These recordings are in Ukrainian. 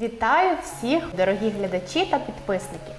Вітаю всіх, дорогі глядачі та підписники.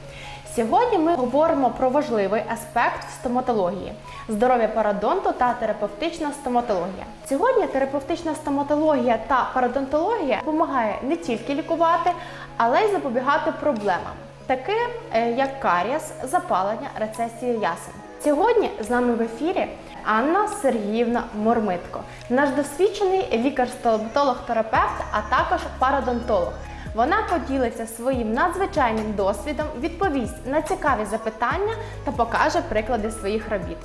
Сьогодні ми говоримо про важливий аспект стоматології здоров'я пародонту та терапевтична стоматологія. Сьогодні терапевтична стоматологія та пародонтологія допомагає не тільки лікувати, але й запобігати проблемам, таким е, як карієс, запалення, рецесія ясен. Сьогодні з нами в ефірі Анна Сергіївна Мормитко, наш досвідчений лікар-стоматолог-терапевт, а також пародонтолог. Вона поділиться своїм надзвичайним досвідом, відповість на цікаві запитання та покаже приклади своїх робіт.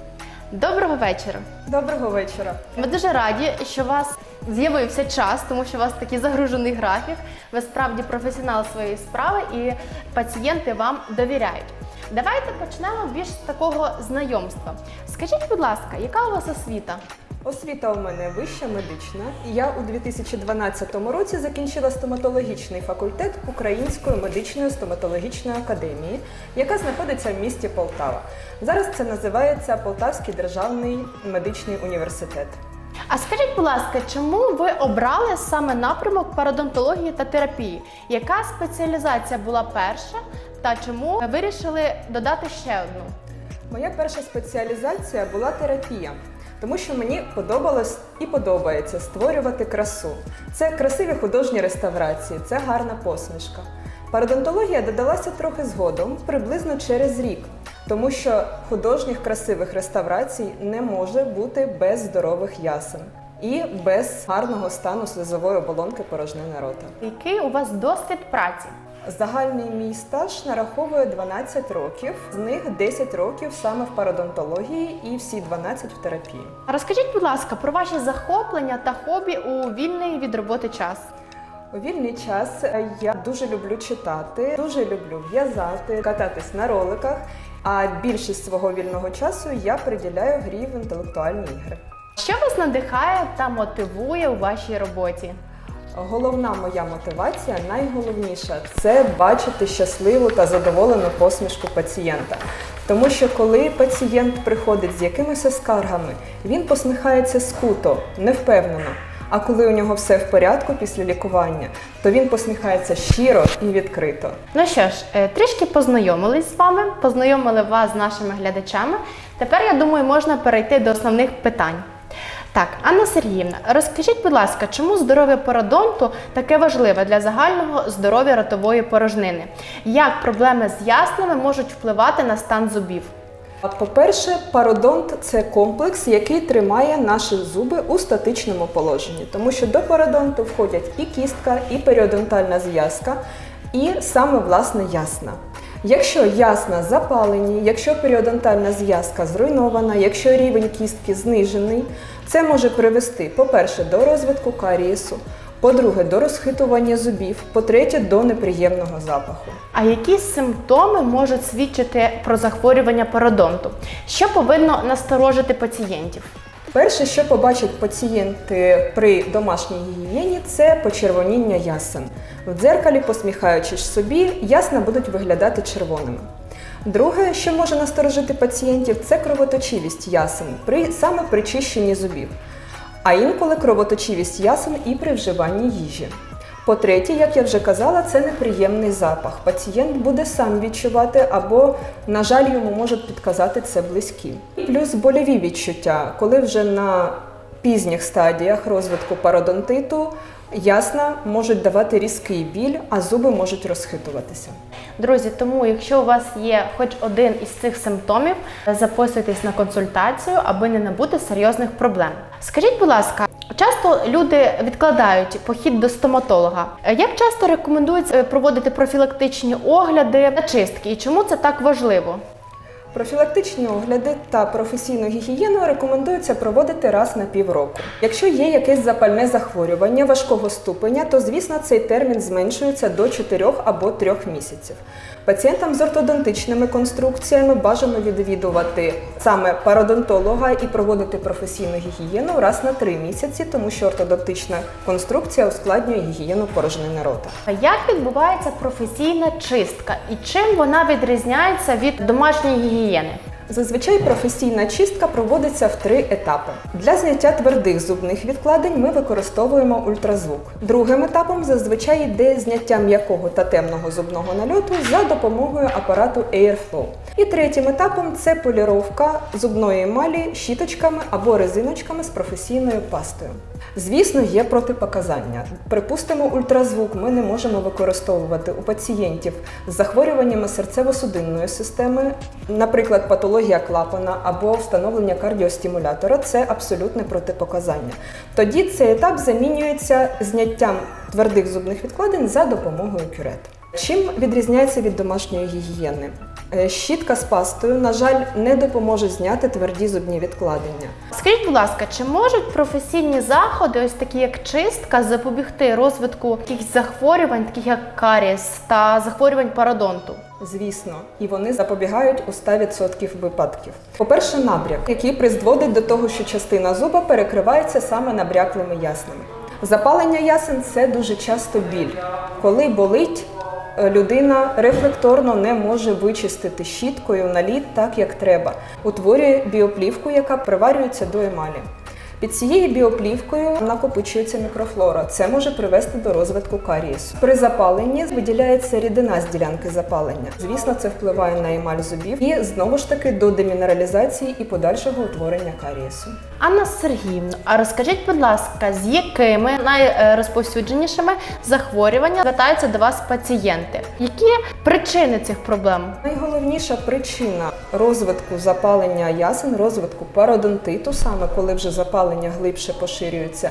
Доброго вечора! Доброго вечора. Ми дуже раді, що у вас з'явився час, тому що у вас такий загружений графік. Ви справді професіонал своєї справи і пацієнти вам довіряють. Давайте почнемо більш з такого знайомства. Скажіть, будь ласка, яка у вас освіта? Освіта у мене вища медична. Я у 2012 році закінчила стоматологічний факультет Української медичної стоматологічної академії, яка знаходиться в місті Полтава. Зараз це називається Полтавський державний медичний університет. А скажіть, будь ласка, чому ви обрали саме напрямок пародонтології та терапії? Яка спеціалізація була перша та чому ви вирішили додати ще одну? Моя перша спеціалізація була терапія. Тому що мені подобалось і подобається створювати красу. Це красиві художні реставрації, це гарна посмішка. Пародонтологія додалася трохи згодом, приблизно через рік, тому що художніх красивих реставрацій не може бути без здорових ясен і без гарного стану слизової оболонки порожнини рота. Який у вас досвід праці? Загальний мій стаж нараховує 12 років, з них 10 років саме в пародонтології і всі 12 в терапії. Розкажіть, будь ласка, про ваші захоплення та хобі у вільний від роботи час. У вільний час е, я дуже люблю читати, дуже люблю в'язати, кататись на роликах. А більшість свого вільного часу я приділяю грі в інтелектуальні ігри. Що вас надихає та мотивує у вашій роботі? Головна моя мотивація, найголовніша це бачити щасливу та задоволену посмішку пацієнта. Тому що коли пацієнт приходить з якимись скаргами, він посміхається скуто, невпевнено. А коли у нього все в порядку після лікування, то він посміхається щиро і відкрито. Ну що ж, е, трішки познайомились з вами, познайомили вас з нашими глядачами. Тепер я думаю, можна перейти до основних питань. Так, Анна Сергіївна, розкажіть, будь ласка, чому здоров'я пародонту таке важливе для загального здоров'я ротової порожнини? Як проблеми з яснами можуть впливати на стан зубів? По-перше, пародонт це комплекс, який тримає наші зуби у статичному положенні, тому що до пародонту входять і кістка, і періодонтальна зв'язка, і саме власне ясна. Якщо ясна запалені, якщо періодонтальна зв'язка зруйнована, якщо рівень кістки знижений, це може привести, по-перше, до розвитку карієсу, по-друге, до розхитування зубів, по-третє, до неприємного запаху. А які симптоми можуть свідчити про захворювання пародонту? Що повинно насторожити пацієнтів? Перше, що побачать пацієнти при домашній гігієні, це почервоніння ясен. В дзеркалі, посміхаючись собі, ясна будуть виглядати червоними. Друге, що може насторожити пацієнтів, це кровоточивість ясен при саме при чищенні зубів. А інколи кровоточивість ясен і при вживанні їжі. По-третє, як я вже казала, це неприємний запах. Пацієнт буде сам відчувати або, на жаль, йому можуть підказати це близькі. Плюс больові відчуття, коли вже на пізніх стадіях розвитку пародонтиту ясна можуть давати різкий біль, а зуби можуть розхитуватися. Друзі, тому якщо у вас є хоч один із цих симптомів, записуйтесь на консультацію, аби не набути серйозних проблем. Скажіть, будь ласка, часто люди відкладають похід до стоматолога. Як часто рекомендують проводити профілактичні огляди та чистки, і чому це так важливо? Профілактичні огляди та професійну гігієну рекомендується проводити раз на півроку. Якщо є якесь запальне захворювання важкого ступеня, то звісно цей термін зменшується до 4 або 3 місяців. Пацієнтам з ортодонтичними конструкціями бажано відвідувати саме пародонтолога і проводити професійну гігієну раз на три місяці, тому що ортодонтична конструкція ускладнює гігієну порожнини рота. Як відбувається професійна чистка і чим вона відрізняється від домашньої гігієни? Зазвичай професійна чистка проводиться в три етапи. Для зняття твердих зубних відкладень ми використовуємо ультразвук. Другим етапом зазвичай йде зняття м'якого та темного зубного нальоту за допомогою апарату Airflow. І третім етапом це поліровка зубної емалі щіточками або резиночками з професійною пастою. Звісно, є протипоказання. Припустимо, ультразвук ми не можемо використовувати у пацієнтів з захворюваннями серцево-судинної системи, наприклад, патологія клапана або встановлення кардіостимулятора це абсолютне протипоказання. Тоді цей етап замінюється зняттям твердих зубних відкладень за допомогою кюрет. Чим відрізняється від домашньої гігієни? Е, Щітка з пастою, на жаль, не допоможе зняти тверді зубні відкладення. Скажіть, будь ласка, чи можуть професійні заходи, ось такі як чистка, запобігти розвитку якихось захворювань, таких як карієс та захворювань пародонту? Звісно, і вони запобігають у 100% випадків. По-перше, набряк, який призводить до того, що частина зуба перекривається саме набряклими яснами. Запалення ясен це дуже часто біль. Коли болить, людина рефлекторно не може вичистити щіткою наліт так, як треба. Утворює біоплівку, яка приварюється до емалі. Під цією біоплівкою накопичується мікрофлора. Це може привести до розвитку карієсу. При запаленні виділяється рідина з ділянки запалення. Звісно, це впливає на емаль зубів і знову ж таки до демінералізації і подальшого утворення карієсу. Анна Сергіївна, а розкажіть, будь ласка, з якими найрозповсюдженішими захворюваннями звертаються до вас пацієнти? Які причини цих проблем? Найголовніша причина розвитку запалення ясен, розвитку пародонтиту, саме коли вже запалення глибше поширюється,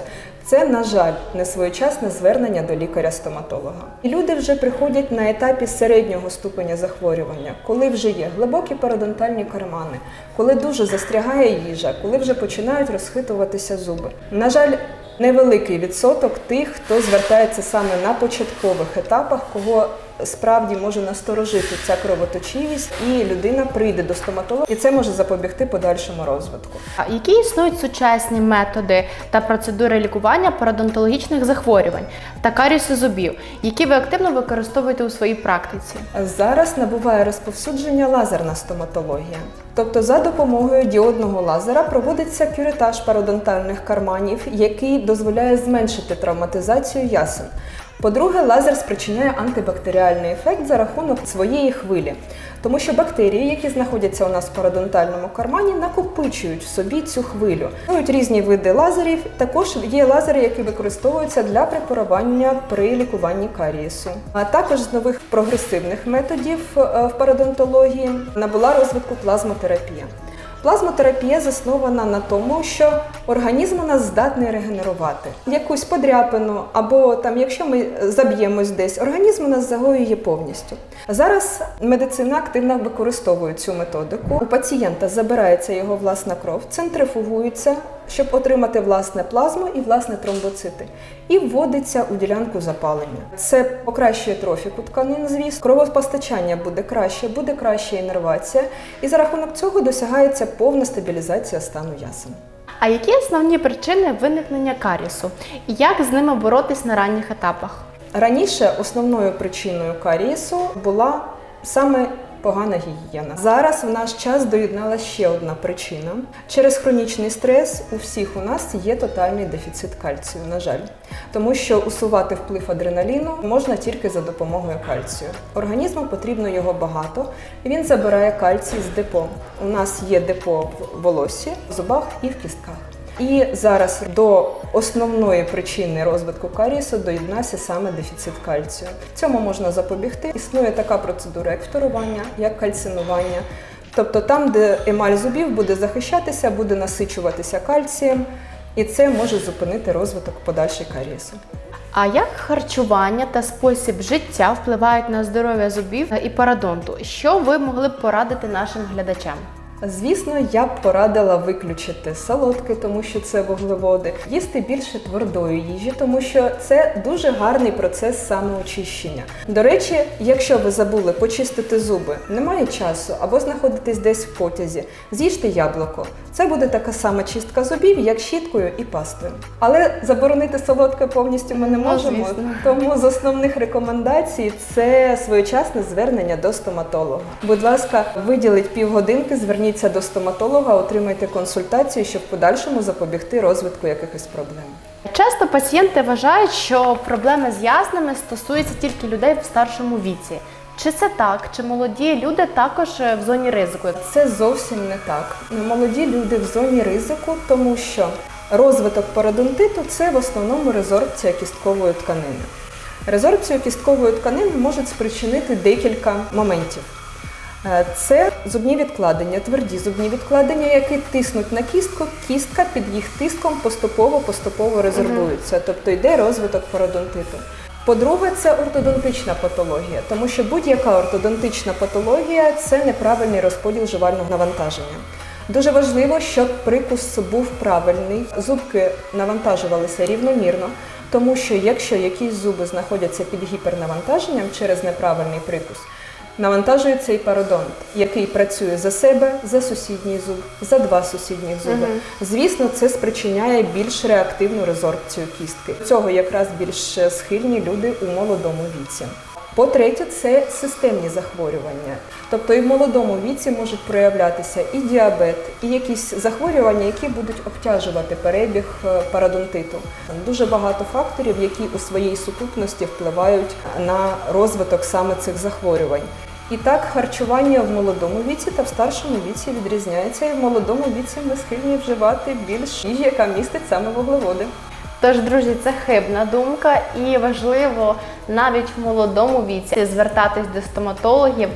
це, на жаль, несвоєчасне звернення до лікаря-стоматолога. І люди вже приходять на етапі середнього ступеня захворювання, коли вже є глибокі пародонтальні кармани, коли дуже застрягає їжа, коли вже починають розхитуватися зуби. На жаль, невеликий відсоток тих, хто звертається саме на початкових етапах, кого справді може насторожити ця кровоточивість, і людина прийде до стоматолога, і це може запобігти подальшому розвитку. А Які існують сучасні методи та процедури лікування пародонтологічних захворювань та карісу зубів, які ви активно використовуєте у своїй практиці? Зараз набуває розповсюдження лазерна стоматологія. Тобто за допомогою діодного лазера проводиться кюретаж пародонтальних карманів, який дозволяє зменшити травматизацію ясен. По-друге, лазер спричиняє антибактеріальний ефект за рахунок своєї хвилі, тому що бактерії, які знаходяться у нас в пародонтальному кармані, накопичують в собі цю хвилю. Існують різні види лазерів. Також є лазери, які використовуються для препарування при лікуванні карієсу. А також з нових прогресивних методів е, в пародонтології набула розвитку плазмотерапія. Плазмотерапія заснована на тому, що організм у нас здатний регенерувати якусь подряпину, або там, якщо ми заб'ємось десь, організм у нас загоює повністю. Зараз медицина активно використовує цю методику. У пацієнта забирається його власна кров, центрифугується, щоб отримати власне плазму і власне тромбоцити, і вводиться у ділянку запалення. Це покращує трофіку тканин, звісно, кровопостачання буде краще, буде краща інервація, і за рахунок цього досягається повна стабілізація стану ясен. А які основні причини виникнення карісу і як з ними боротись на ранніх етапах? Раніше основною причиною карієсу була саме погана гігієна. Зараз в наш час доєдналася ще одна причина. Через хронічний стрес у всіх у нас є тотальний дефіцит кальцію, на жаль. Тому що усувати вплив адреналіну можна тільки за допомогою кальцію. Організму потрібно його багато, він забирає кальцій з депо. У нас є депо в волосі, в зубах і в кістках. І зараз до основної причини розвитку карісу доєднався саме дефіцит кальцію. Цьому можна запобігти. Існує така процедура, як фторування, як кальцинування. Тобто там, де емаль зубів буде захищатися, буде насичуватися кальцієм, і це може зупинити розвиток подальший карієсу. А як харчування та спосіб життя впливають на здоров'я зубів і пародонту? Що ви могли б порадити нашим глядачам? Звісно, я б порадила виключити солодке, тому що це вуглеводи, їсти більше твердої їжі, тому що це дуже гарний процес самоочищення. До речі, якщо ви забули почистити зуби, немає часу або знаходитесь десь в потязі, з'їжте яблуко. Це буде така сама чистка зубів, як щіткою і пастою. Але заборонити солодке повністю ми не Ну, можемо. Тому з основних рекомендацій це своєчасне звернення до стоматолога. Будь ласка, виділіть півгодинки, зверніть Зверніться до стоматолога, отримайте консультацію, щоб в подальшому запобігти розвитку якихось проблем. Часто пацієнти вважають, що проблеми з яснами стосуються тільки людей в старшому віці. Чи це так? Чи молоді люди також е, в зоні ризику? Це зовсім не так. Молоді люди в зоні ризику, тому що розвиток пародонтиту це в основному резорбція кісткової тканини. Резорбцію кісткової тканини можуть спричинити декілька моментів. Е, Це зубні відкладення, тверді зубні відкладення, які тиснуть на кістку. Кістка під їх тиском поступово-поступово резорбується, тобто йде розвиток пародонтиту. По-друге, це ортодонтична патологія, тому що будь-яка ортодонтична патологія це неправильний розподіл жувального навантаження. Дуже важливо, щоб прикус був правильний, зубки навантажувалися рівномірно, тому що якщо якісь зуби знаходяться під гіпернавантаженням через неправильний прикус, навантажується і пародонт, який працює за себе, за сусідній зуб, за два сусідніх зуби. Звісно, це спричиняє більш реактивну резорбцію кістки. Цього якраз більш схильні люди у молодому віці. По-третє, це системні захворювання. Тобто і в молодому віці можуть проявлятися і діабет, і якісь захворювання, які будуть обтяжувати перебіг е, пародонтиту. Дуже багато факторів, які у своїй сукупності впливають на розвиток саме цих захворювань. І так, харчування в молодому віці та в старшому віці відрізняється. І в молодому віці ми схильні вживати більш їжі, яка містить саме вуглеводи. Тож, друзі, це хибна думка, і важливо навіть в молодому віці звертатись до стоматологів,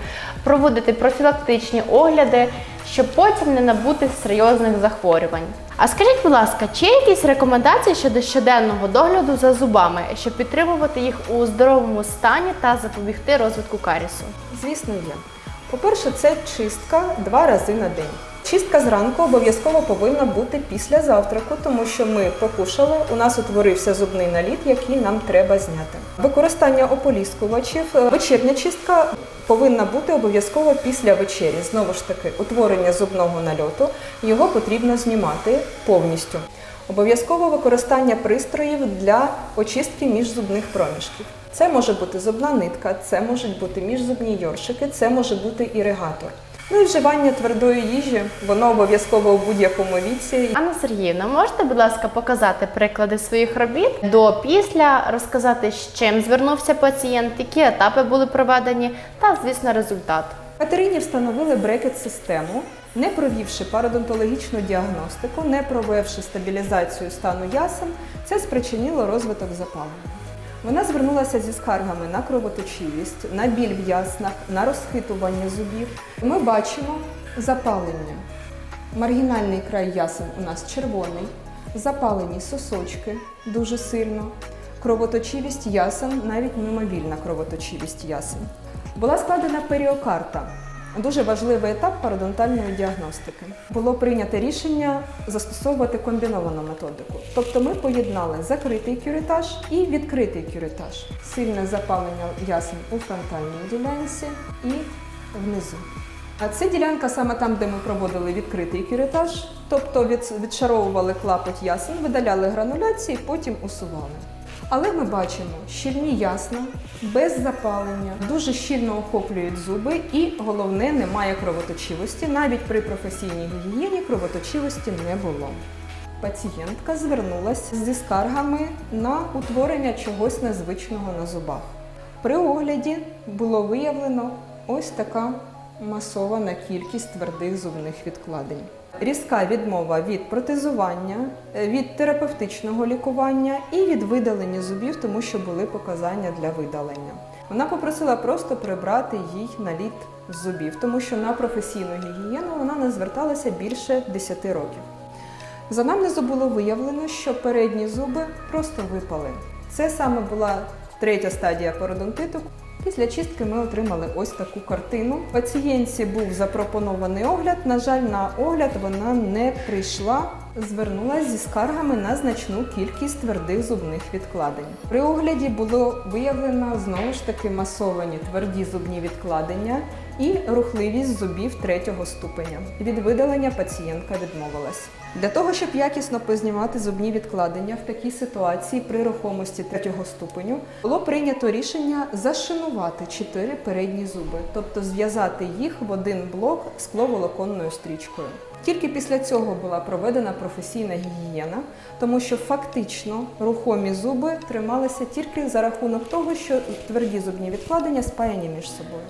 проводити профілактичні огляди, щоб потім не набути серйозних захворювань. А скажіть, будь ласка, чи є якісь рекомендації щодо щоденного догляду за зубами, щоб підтримувати їх у здоровому стані та запобігти розвитку карісу? Звісно, є. По-перше, це чистка два рази на день. Чистка зранку обов'язково повинна бути після завтраку, тому що ми покушали, у нас утворився зубний наліт, який нам треба зняти. Використання ополіскувачів, е, вечірня чистка повинна бути обов'язково після вечері. Знову ж таки, утворення зубного нальоту його потрібно знімати повністю. Обов'язково використання пристроїв для очистки міжзубних проміжків. Це може бути зубна нитка, це можуть бути міжзубні йоршики, це може бути іригатор. Ну і вживання твердої їжі, воно обов'язково у будь-якому віці. Анна Сергіївна, можете, будь ласка, показати приклади своїх робіт до після, розказати, з чим звернувся пацієнт, які етапи були проведені, та, звісно, результат. Катерині встановили брекет-систему, не провівши пародонтологічну діагностику, не провівши стабілізацію стану ясен, це спричинило розвиток запалення. Вона звернулася зі скаргами на кровоточивість, на біль в яснах, на розхитування зубів. Ми бачимо запалення. Маргінальний край ясен у нас червоний, запалені сосочки дуже сильно, кровоточивість ясен, навіть мимовільна кровоточивість ясен. Була складена періокарта. Дуже важливий етап пародонтальної діагностики. Було прийнято рішення застосовувати комбіновану методику. Тобто ми поєднали закритий кюретаж і відкритий кюретаж. Сильне запалення ясен у фронтальній ділянці і внизу. А це ділянка саме там, де ми проводили відкритий кюретаж, тобто від- відшаровували клапоть ясен, видаляли грануляції, потім усували. Але ми бачимо щільні ясна, без запалення, дуже щільно охоплюють зуби і головне немає кровоточивості. Навіть при професійній гігієні кровоточивості не було. Пацієнтка звернулася зі скаргами на утворення чогось незвичного на зубах. При огляді було виявлено ось така масована кількість твердих зубних відкладень. Різка відмова від протезування, е, від терапевтичного лікування і від видалення зубів, тому що були показання для видалення. Вона попросила просто прибрати їй наліт зубів, тому що на професійну гігієну вона не зверталася більше 10 років. З анамнезу було виявлено, що передні зуби просто випали. Це саме була третя стадія пародонтиту. Після чистки ми отримали ось таку картину. Пацієнтці був запропонований огляд. На жаль, на огляд вона не прийшла звернулася зі скаргами на значну кількість твердих зубних відкладень. При огляді було виявлено знову ж таки масовані тверді зубні відкладення і рухливість зубів третього ступеня. Від видалення пацієнтка відмовилась. Для того, щоб якісно познімати зубні відкладення в такій ситуації при рухомості третього ступеню, було прийнято рішення зашинувати чотири передні зуби, тобто зв'язати їх в один блок скловолоконною стрічкою. Тільки після цього була проведена професійна гігієна, тому що фактично рухомі зуби трималися тільки за рахунок того, що тверді зубні відкладення спаяні між собою.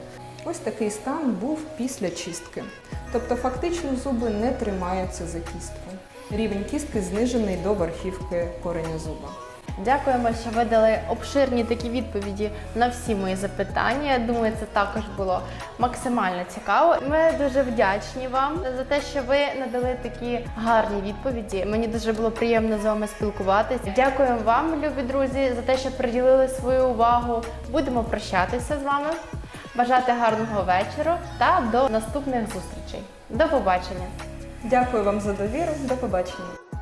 Ось такий стан був після чистки. Тобто фактично зуби не тримаються за кістку. Рівень кістки знижений до верхівки кореня зуба. Дякуємо, що ви дали обширні такі відповіді на всі мої запитання. Я думаю, це також було максимально цікаво. Ми дуже вдячні вам за те, що ви надали такі гарні відповіді. Мені дуже було приємно з вами спілкуватися. Дякуємо вам, любі друзі, за те, що приділили свою увагу. Будемо прощатися з вами. Бажати гарного вечора та до наступних зустрічей. До побачення! Дякую вам за довіру. До побачення.